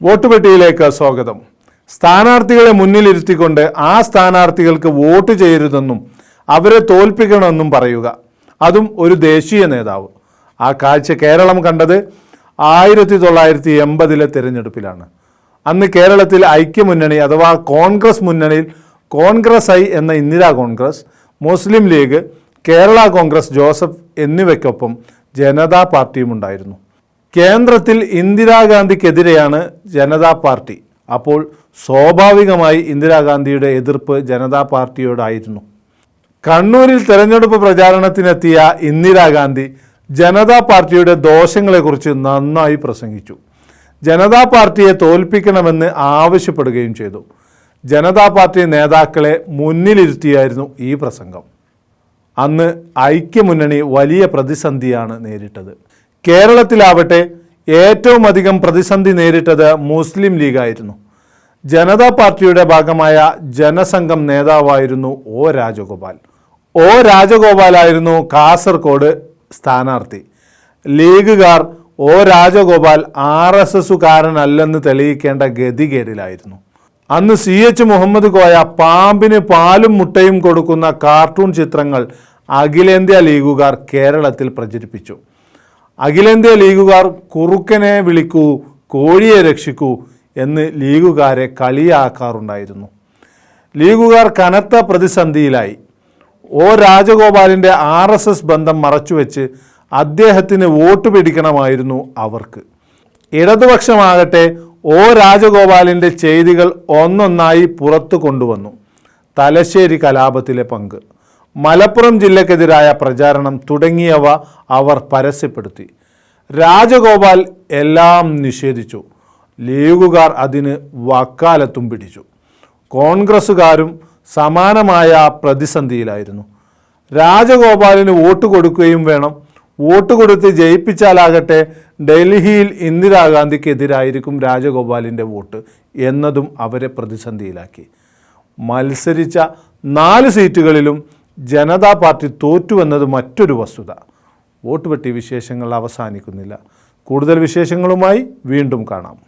Vote പെട്ടിയിലേക്ക് സ്വാഗതം. സ്ഥാനാർത്ഥികളെ മുന്നിലിരുത്തിക്കൊണ്ട് ആ സ്ഥാനാർത്ഥികൾക്ക് വോട്ട് ചെയ്യരുതെന്നും അവരെ തോൽപ്പിക്കണമെന്നും പറയുക. അതും ഒരു ദേശീയ നേതാവ്. ആ കാഴ്ച കേരളം കണ്ടത് ആയിരത്തി തൊള്ളായിരത്തി എൺപതിലെ തിരഞ്ഞെടുപ്പിലാണ്. അന്ന് കേരളത്തിൽ ഐക്യമുന്നണി അഥവാ കോൺഗ്രസ് മുന്നണിയിൽ കോൺഗ്രസ് ഐ എന്ന ഇന്ദിരാ കോൺഗ്രസ് മുസ്ലിം ലീഗ് കേരള കോൺഗ്രസ് ജോസഫ് എന്നിവയ്ക്കൊപ്പം ജനതാ പാർട്ടിയും ഉണ്ടായിരുന്നു കേന്ദ്രത്തിൽ ഇന്ദിരാഗാന്ധിക്കെതിരെയാണ് ജനതാ പാർട്ടി. അപ്പോൾ സ്വാഭാവികമായി ഇന്ദിരാഗാന്ധിയുടെ എതിർപ്പ് ജനതാ പാർട്ടിയോടായിരുന്നു. കണ്ണൂരിൽ തെരഞ്ഞെടുപ്പ് പ്രചാരണത്തിനെത്തിയ ഇന്ദിരാഗാന്ധി ജനതാ പാർട്ടിയുടെ ദോഷങ്ങളെക്കുറിച്ച് നന്നായി പ്രസംഗിച്ചു. ജനതാ പാർട്ടിയെ തോൽപ്പിക്കണമെന്ന് ആവശ്യപ്പെടുകയും ചെയ്തു. ജനതാ പാർട്ടി നേതാക്കളെ മുന്നിലിരുത്തിയായിരുന്നു ഈ പ്രസംഗം. അന്ന് ഐക്യമുന്നണി വലിയ പ്രതിസന്ധിയാണ് നേരിട്ടത്. കേരളത്തിലാവട്ടെ ഏറ്റവും അധികം പ്രതിസന്ധി നേരിട്ടത് മുസ്ലിം ലീഗായിരുന്നു. ജനതാ പാർട്ടിയുടെ ഭാഗമായ ജനസംഘം നേതാവായിരുന്നു ഒ രാജഗോപാൽ. ഒ രാജഗോപാലായിരുന്നു കാസർഗോഡ് സ്ഥാനാർത്ഥി. ലീഗുകാർ ഒ രാജഗോപാൽ ആർ എസ് എസുകാരനല്ലെന്ന് തെളിയിക്കേണ്ട ഗതികേടിലായിരുന്നു. അന്ന് സി എച്ച് മുഹമ്മദ് കോയ പാമ്പിന് പാലും മുട്ടയും കൊടുക്കുന്ന കാർട്ടൂൺ ചിത്രങ്ങൾ അഖിലേന്ത്യാ ലീഗുകാർ കേരളത്തിൽ പ്രചരിപ്പിച്ചു. അഖിലേന്ത്യാ ലീഗുകാർ കുറുക്കനെ വിളിക്കൂ കോഴിയെ രക്ഷിക്കൂ എന്ന് ലീഗുകാരെ കളിയാക്കാറുണ്ടായിരുന്നു. ലീഗുകാർ കനത്ത പ്രതിസന്ധിയിലായി. ഒ രാജഗോപാലിന്റെ ആർ എസ് എസ് ബന്ധം മറച്ചുവെച്ച് അദ്ദേഹത്തിന് വോട്ട് പിടിക്കണമായിരുന്നു അവർക്ക്. ഇടതുപക്ഷമാകട്ടെ ഒ രാജഗോപാലിന്റെ ചെയ്തികൾ ഒന്നൊന്നായി പുറത്തു കൊണ്ടുവന്നു. തലശ്ശേരി കലാപത്തിലെ പങ്ക്. മലപ്പുറം ജില്ലക്കെതിരായ പ്രചാരണം തുടങ്ങിയവ അവർ പരസ്യപ്പെടുത്തി. രാജഗോപാൽ എല്ലാം നിഷേധിച്ചു. ലീഗുകാർ അതിന് വക്കാലത്തും പിടിച്ചു. കോൺഗ്രസ്സുകാരും സമാനമായ പ്രതിസന്ധിയിലായിരുന്നു. രാജഗോപാലിന് വോട്ട് കൊടുക്കുകയും വേണം. വോട്ട് കൊടുത്ത് ജയിപ്പിച്ചാലാകട്ടെ ഡൽഹിയിൽ ഇന്ദിരാഗാന്ധിക്കെതിരായിരിക്കും രാജഗോപാലിന്റെ വോട്ട് എന്നതും അവരെ പ്രതിസന്ധിയിലാക്കി. മത്സരിച്ച നാല് സീറ്റുകളിലും ജനതാ പാർട്ടി തോറ്റുവെന്നത് മറ്റൊരു വസ്തുത. വോട്ട് പെട്ടി വിശേഷങ്ങൾ അവസാനിക്കുന്നില്ല. കൂടുതൽ വിശേഷങ്ങളുമായി വീണ്ടും കാണാം.